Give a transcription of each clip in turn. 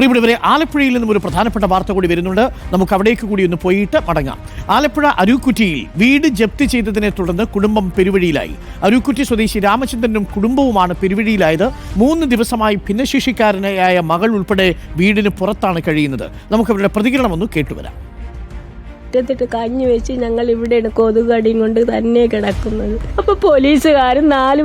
പ്രിയപ്പെട്ടവരെ ആലപ്പുഴയിൽ നിന്നും ഒരു പ്രധാനപ്പെട്ട വാർത്ത കൂടി വരുന്നുണ്ട്. നമുക്ക് അവിടേക്ക് കൂടി ഒന്ന് പോയിട്ട് മടങ്ങാം. ആലപ്പുഴ അരൂക്കുറ്റിയിൽ വീട് ജപ്തി ചെയ്തതിനെ തുടർന്ന് കുടുംബം പെരുവഴിയിലായി. അരൂക്കുറ്റി സ്വദേശി രാമചന്ദ്രനും കുടുംബവുമാണ് പെരുവഴിയിലായത്. മൂന്ന് ദിവസമായി ഭിന്നശേഷിക്കാരനായ മകൾ ഉൾപ്പെടെ വീടിന് പുറത്താണ് കഴിയുന്നത്. നമുക്ക് അവരുടെ പ്രതികരണം ഒന്ന് കേട്ടുവരാം. മുറ്റത്തിട്ട് കഞ്ഞി വെച്ച് ഞങ്ങൾ ഇവിടെയാണ് കൊതുകടിയും കൊണ്ട് തന്നെ കിടക്കുന്നത്. അപ്പൊ പോലീസുകാരും നാല്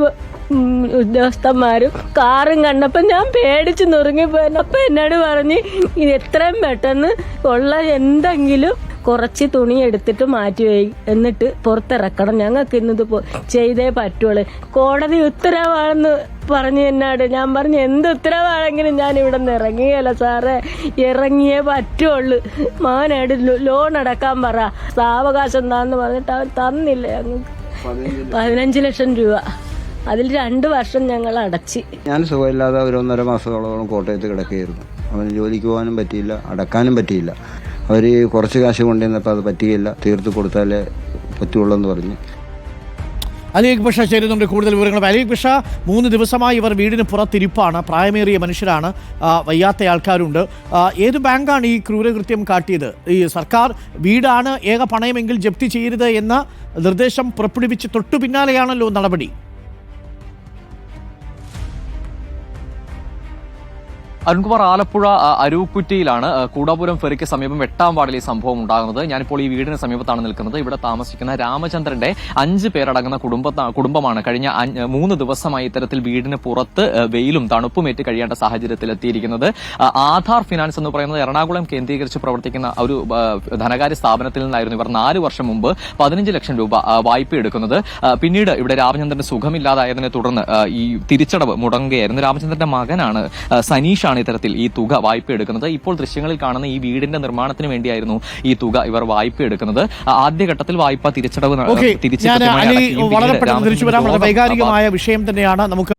ഉദ്യോഗസ്ഥന്മാരും കാറും കണ്ടപ്പോൾ ഞാൻ പേടിച്ച് നുറുങ്ങിപ്പോയി. പോയപ്പോൾ എന്നോട് പറഞ്ഞ് ഇത് എത്രയും പെട്ടെന്ന് ഉള്ള എന്തെങ്കിലും കുറച്ച് തുണി എടുത്തിട്ട് മാറ്റി വയ്ക്കും എന്നിട്ട് പുറത്തിറക്കണം. ഞങ്ങൾക്ക് ഇന്നത് ചെയ്തേ പറ്റുള്ളൂ. കോടതി ഉത്തരവാണെന്ന് പറഞ്ഞു എന്നാട്. ഞാൻ പറഞ്ഞു എന്ത് ഉത്തരവാണെങ്കിലും ഞാൻ ഇവിടെ നിന്ന് ഇറങ്ങിയല്ല സാറേ. ഇറങ്ങിയേ പറ്റുള്ളൂ. മാനായിട്ട് ലോൺ അടക്കാൻ പറ. സാവകാശം എന്താന്ന് പറഞ്ഞിട്ട് അവൻ തന്നില്ല ഞങ്ങൾക്ക്. പതിനഞ്ച് ലക്ഷം രൂപ. അതിൽ രണ്ട് വർഷം ഞങ്ങൾ അടച്ച്. ഞാൻ സുഖമില്ലാതെ ഒരു ഒന്നര മാസത്തോളം കോട്ടയത്ത് കിടക്കുകയായിരുന്നു. അവന് ജോലിക്ക് പോകാനും പറ്റിയില്ല അടക്കാനും പറ്റിയില്ല. അവർ കുറച്ച് കാശ് കൊണ്ടുവന്നപ്പോൾ അത് പറ്റുകയില്ല തീർത്ത് കൊടുത്താലേ പറ്റുള്ളൂ എന്ന് പറഞ്ഞു. അലീഖ് ബഷ ചേരുന്നുണ്ട്. കൂടുതൽ വിവരങ്ങൾ അലീഖ് ബഷ മൂന്ന് ദിവസമായി ഇവർ വീടിന് പുറത്തിരിപ്പാണ്. പ്രായമേറിയ മനുഷ്യരാണ്. വയ്യാത്ത ആൾക്കാരുണ്ട്. ഏത് ബാങ്കാണ് ഈ ക്രൂരകൃത്യം കാട്ടിയത്? ഈ സർക്കാർ വീടാണ് ഏക പണയമെങ്കിൽ ജപ്തി ചെയ്യരുത് എന്ന നിർദ്ദേശം പുറപ്പെടുവിച്ച് തൊട്ടു പിന്നാലെയാണല്ലോ നടപടി. അരുൺകുമാർ ആലപ്പുഴ അരൂക്കുറ്റിയിലാണ് കൂടാപുരം ഫെറിക്ക് സമീപം എട്ടാം വാർഡിൽ ഈ സംഭവം ഉണ്ടാകുന്നത്. ഞാനിപ്പോൾ ഈ വീടിന് സമീപത്താണ് നിൽക്കുന്നത്. ഇവിടെ താമസിക്കുന്ന രാമചന്ദ്രന്റെ അഞ്ച് പേരടങ്ങുന്ന കുടുംബ കുടുംബമാണ്. കഴിഞ്ഞ മൂന്ന് ദിവസമായി ഇത്തരത്തിൽ വീടിന് പുറത്ത് വെയിലും തണുപ്പുമേറ്റ് കഴിയേണ്ട സാഹചര്യത്തിൽ എത്തിയിരിക്കുന്നത്. ആധാർ ഫിനാൻസ് എന്ന് പറയുന്നത് എറണാകുളം കേന്ദ്രീകരിച്ച് പ്രവർത്തിക്കുന്ന ഒരു ധനകാര്യ സ്ഥാപനത്തിൽ നിന്നായിരുന്നു ഇവർ നാല് വർഷം മുമ്പ് പതിനഞ്ച് ലക്ഷം രൂപ വായ്പ എടുക്കുന്നത്. പിന്നീട് ഇവിടെ രാമചന്ദ്രന്റെ സുഖമില്ലാതായതിനെ തുടർന്ന് ഈ തിരിച്ചടവ് മുടങ്ങുകയായിരുന്നു. രാമചന്ദ്രന്റെ മകനാണ് ആ, സനീഷാണ് ഇത്തരത്തിൽ ഈ തുക വായ്പ എടുക്കുന്നത്. ഇപ്പോൾ ദൃശ്യങ്ങളിൽ കാണുന്ന ഈ വീടിന്റെ നിർമ്മാണത്തിന് വേണ്ടിയായിരുന്നു ഈ തുക ഇവർ വായ്പ എടുക്കുന്നത്. ആദ്യഘട്ടത്തിൽ വായ്പ തിരിച്ചടവ് വളരെ വൈകാരികമായ വിഷയം തന്നെയാണ് നമുക്ക്